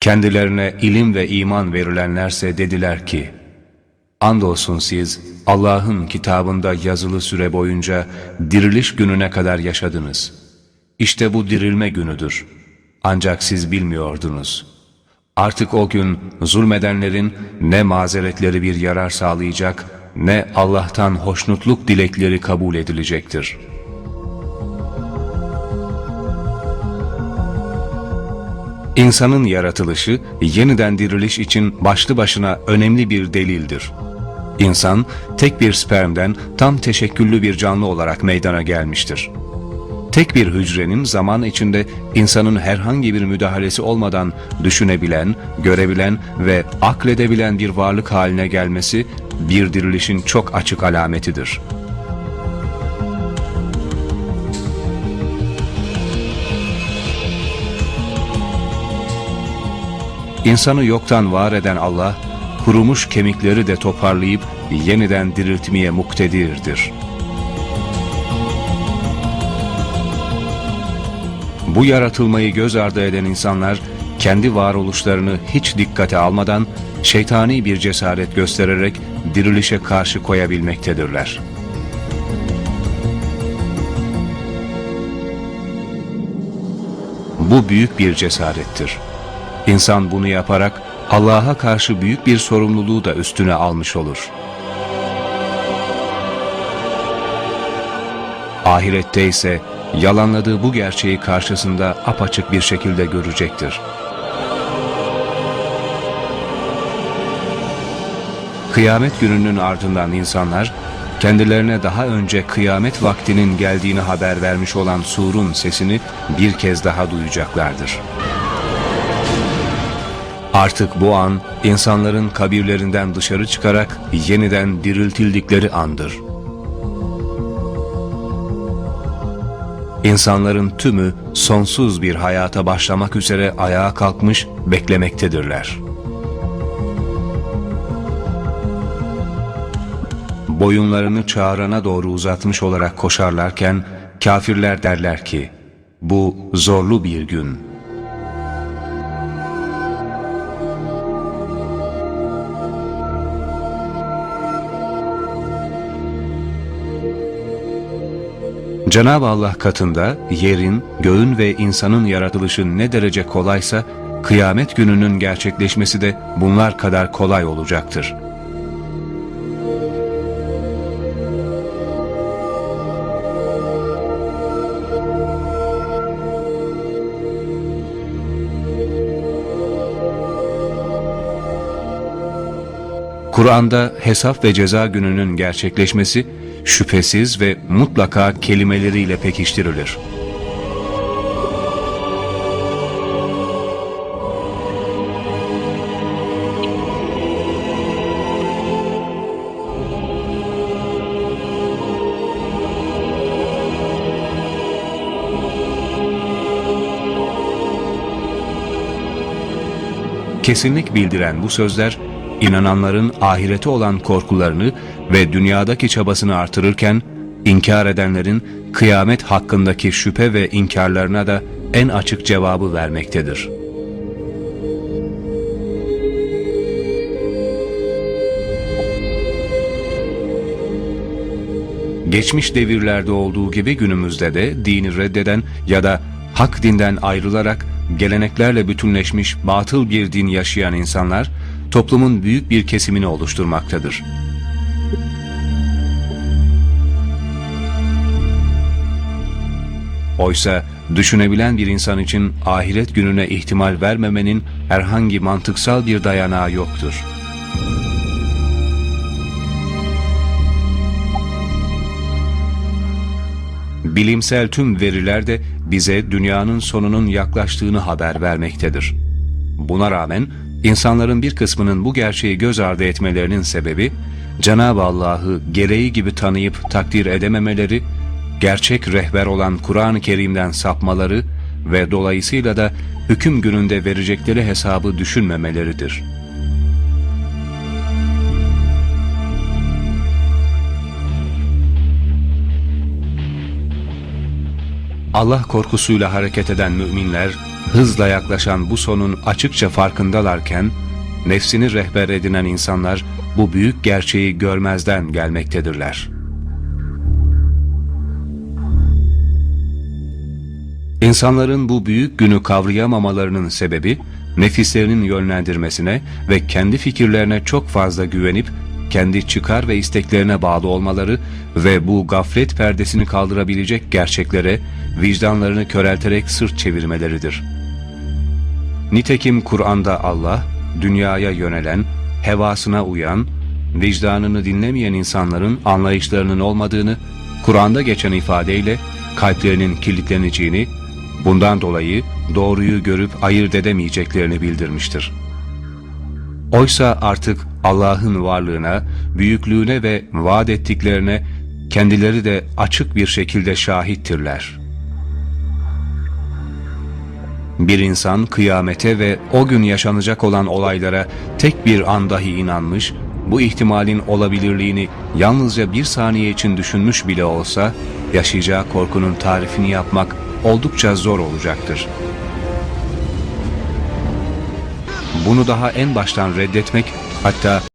Kendilerine ilim ve iman verilenlerse dediler ki, Andolsun siz Allah'ın kitabında yazılı süre boyunca diriliş gününe kadar yaşadınız. İşte bu dirilme günüdür. Ancak siz bilmiyordunuz. Artık o gün zulmedenlerin ne mazeretleri bir yarar sağlayacak ne Allah'tan hoşnutluk dilekleri kabul edilecektir. İnsanın yaratılışı yeniden diriliş için başlı başına önemli bir delildir. İnsan tek bir spermden tam teşekküllü bir canlı olarak meydana gelmiştir. Tek bir hücrenin zaman içinde insanın herhangi bir müdahalesi olmadan düşünebilen, görebilen ve akledebilen bir varlık haline gelmesi bir dirilişin çok açık alametidir. İnsanı yoktan var eden Allah, kurumuş kemikleri de toparlayıp yeniden diriltmeye muktedirdir. Bu yaratılmayı göz ardı eden insanlar, kendi varoluşlarını hiç dikkate almadan, şeytani bir cesaret göstererek dirilişe karşı koyabilmektedirler. Bu büyük bir cesarettir. İnsan bunu yaparak Allah'a karşı büyük bir sorumluluğu da üstüne almış olur. Ahirette ise yalanladığı bu gerçeği karşısında apaçık bir şekilde görecektir. Kıyamet gününün ardından insanlar kendilerine daha önce kıyamet vaktinin geldiğini haber vermiş olan surun sesini bir kez daha duyacaklardır. Artık bu an insanların kabirlerinden dışarı çıkarak yeniden diriltildikleri andır. İnsanların tümü sonsuz bir hayata başlamak üzere ayağa kalkmış beklemektedirler. Boyunlarını çağırana doğru uzatmış olarak koşarlarken kafirler derler ki, bu zorlu bir gün.'' Cenab-ı Allah katında yerin, göğün ve insanın yaratılışı ne derece kolaysa, kıyamet gününün gerçekleşmesi de bunlar kadar kolay olacaktır. Kur'an'da hesap ve ceza gününün gerçekleşmesi, şüphesiz ve mutlaka kelimeleriyle pekiştirilir. Kesinlik bildiren bu sözler, inananların ahirete olan korkularını ve dünyadaki çabasını artırırken, inkar edenlerin kıyamet hakkındaki şüphe ve inkarlarına da en açık cevabı vermektedir. Geçmiş devirlerde olduğu gibi günümüzde de dini reddeden ya da hak dinden ayrılarak geleneklerle bütünleşmiş batıl bir din yaşayan insanlar toplumun büyük bir kesimini oluşturmaktadır. Oysa düşünebilen bir insan için ahiret gününe ihtimal vermemenin herhangi mantıksal bir dayanağı yoktur. Bilimsel tüm veriler de bize dünyanın sonunun yaklaştığını haber vermektedir. Buna rağmen insanların bir kısmının bu gerçeği göz ardı etmelerinin sebebi, Cenab-ı Allah'ı gereği gibi tanıyıp takdir edememeleri, gerçek rehber olan Kur'an-ı Kerim'den sapmaları ve dolayısıyla da hüküm gününde verecekleri hesabı düşünmemeleridir. Allah korkusuyla hareket eden müminler hızla yaklaşan bu sonun açıkça farkındalarken, nefsini rehber edinen insanlar bu büyük gerçeği görmezden gelmektedirler. İnsanların bu büyük günü kavrayamamalarının sebebi, nefislerinin yönlendirmesine ve kendi fikirlerine çok fazla güvenip, kendi çıkar ve isteklerine bağlı olmaları ve bu gaflet perdesini kaldırabilecek gerçeklere, vicdanlarını körelterek sırt çevirmeleridir. Nitekim Kur'an'da Allah, dünyaya yönelen, hevasına uyan, vicdanını dinlemeyen insanların anlayışlarının olmadığını, Kur'an'da geçen ifadeyle kalplerinin kilitleneceğini, bundan dolayı doğruyu görüp ayırt edemeyeceklerini bildirmiştir. Oysa artık Allah'ın varlığına, büyüklüğüne ve vaat ettiklerine kendileri de açık bir şekilde şahittirler. Bir insan kıyamete ve o gün yaşanacak olan olaylara tek bir an dahi inanmış, bu ihtimalin olabilirliğini yalnızca bir saniye için düşünmüş bile olsa, yaşayacağı korkunun tarifini yapmak oldukça zor olacaktır. Bunu daha en baştan reddetmek, hatta uh,